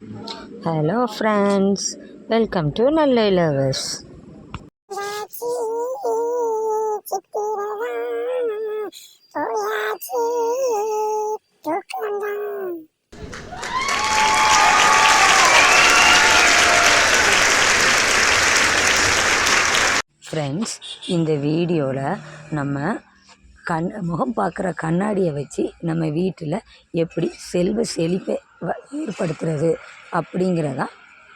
Hello friends welcome to நல்ல lovers friends இந்த வீடியோவில் நம்ம கண் முகம் பார்க்குற கண்ணாடியை வச்சு நம்ம வீட்டில் எப்படி செல்வ செழிப்பை வ ஏற்படுத்துறது அப்படிங்கிறத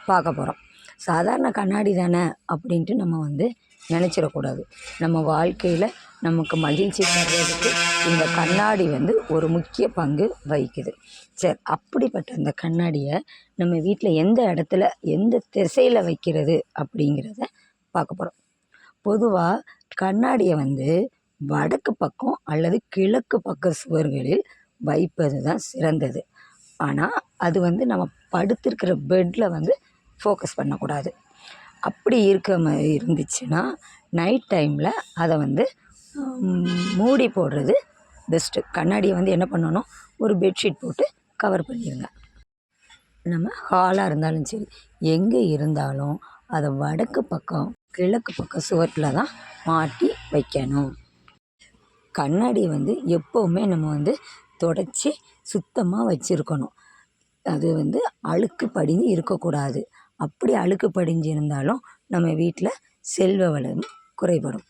பார்க்க போகிறோம் சாதாரண கண்ணாடி தானே அப்படின்ட்டு நம்ம வந்து நினச்சிடக்கூடாது. நம்ம வாழ்க்கையில் நமக்கு மகிழ்ச்சி தர்றதுக்கு இந்த கண்ணாடி வந்து ஒரு முக்கிய பங்கு வகிக்குது. சரி அப்படிப்பட்ட அந்த கண்ணாடியை நம்ம வீட்டில் எந்த இடத்துல எந்த திசையில் வைக்கிறது அப்படிங்கிறத பார்க்க போகிறோம் பொதுவாக கண்ணாடியை வந்து வடக்கு பக்கம் அல்லது கிழக்கு பக்க சுவர்களில் வைப்பது தான் சிறந்தது. ஆனால் அது வந்து நம்ம படுத்திருக்கிற பெட்டில் வந்து ஃபோக்கஸ் பண்ணக்கூடாது. அப்படி இருக்க மாதிரி இருந்துச்சுன்னா நைட் டைமில் அதை வந்து மூடி போடுறது பெஸ்ட்டு கண்ணாடியை வந்து என்ன பண்ணணும்? ஒரு பெட்ஷீட் போட்டு கவர் பண்ணிடுங்க நம்ம ஹாலாக இருந்தாலும் சரி எங்கே இருந்தாலும் அதை வடக்கு பக்கம் கிழக்கு பக்கம் சுவற்றில் தான் மாட்டி வைக்கணும். கண்ணாடி வந்து எப்போவுமே நம்ம வந்து தொடச்சி சுத்தமாக வச்சுருக்கணும். அது வந்து அழுக்கு படிஞ்சு இருக்கக்கூடாது. அப்படி அழுக்கு படிஞ்சு இருந்தாலும் நம்ம வீட்டில் செல்வ வளம் குறைபடும்.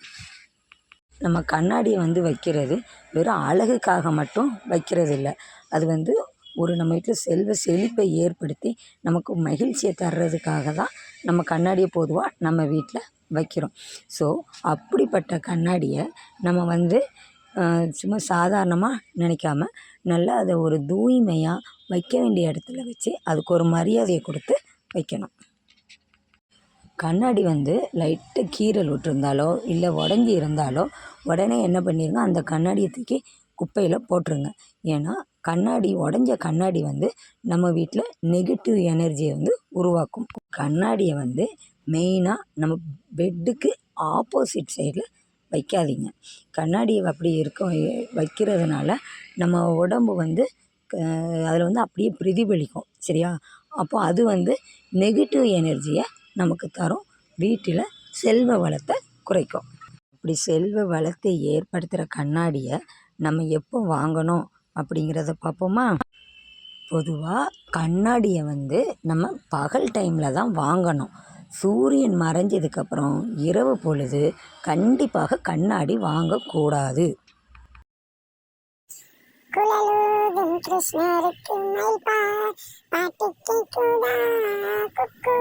நம்ம கண்ணாடியை வந்து வைக்கிறது வெறும் அழகுக்காக மட்டும் வைக்கிறது இல்லை அது வந்து ஒரு நம்ம வீட்டில் செல்வ செழிப்பை ஏற்படுத்தி நமக்கு மகிழ்ச்சியை தர்றதுக்காக தான் நம்ம கண்ணாடியை பொதுவாக நம்ம வீட்டில் வைக்கிறோம். ஸோ அப்படிப்பட்ட கண்ணாடியை நம்ம வந்து சும்மா சாதாரணமாக நினைக்காம நல்லா அதை ஒரு தூய்மையாக வைக்க வேண்டிய இடத்துல வச்சு அதுக்கு ஒரு மரியாதையை கொடுத்து வைக்கணும். கண்ணாடி வந்து லைட்டாக கீறல் விட்டுருந்தாலோ இல்லை உடஞ்சி இருந்தாலோ உடனே என்ன பண்ணிடுங்க அந்த கண்ணாடியை தூக்கி குப்பையில் போட்டுருங்க. ஏன்னா கண்ணாடி உடஞ்ச கண்ணாடி வந்து நம்ம வீட்டில் நெகட்டிவ் எனர்ஜியை வந்து உருவாக்கும். கண்ணாடியை வந்து மெயினாக நம்ம பெட்டுக்கு ஆப்போசிட் சைடில் வைக்காதீங்க. கண்ணாடியை அப்படி இருக்க வைக்கிறதுனால நம்ம உடம்பு வந்து அதில் வந்து அப்படியே பிரதிபலிக்கும். சரியா? அப்போ அது வந்து நெகட்டிவ் எனர்ஜியை நமக்கு தரும். வீட்டில் செல்வ வளத்தை குறைக்கும். அப்படி செல்வ வளத்தை ஏற்படுத்துகிற கண்ணாடியை நம்ம எப்போ வாங்கணும் அப்படிங்கிறத பார்ப்போமா? பொதுவாக கண்ணாடியை வந்து நம்ம பகல் டைமில் தான் வாங்கணும். சூரியன் மறைஞ்சதுக்கப்புறம் இரவு பொழுது கண்டிப்பாக கண்ணாடி வாங்கக்கூடாது. குழலூதும் கிருஷ்ணருக்கு மைபா பாட்டு கேட்குதா குக்கு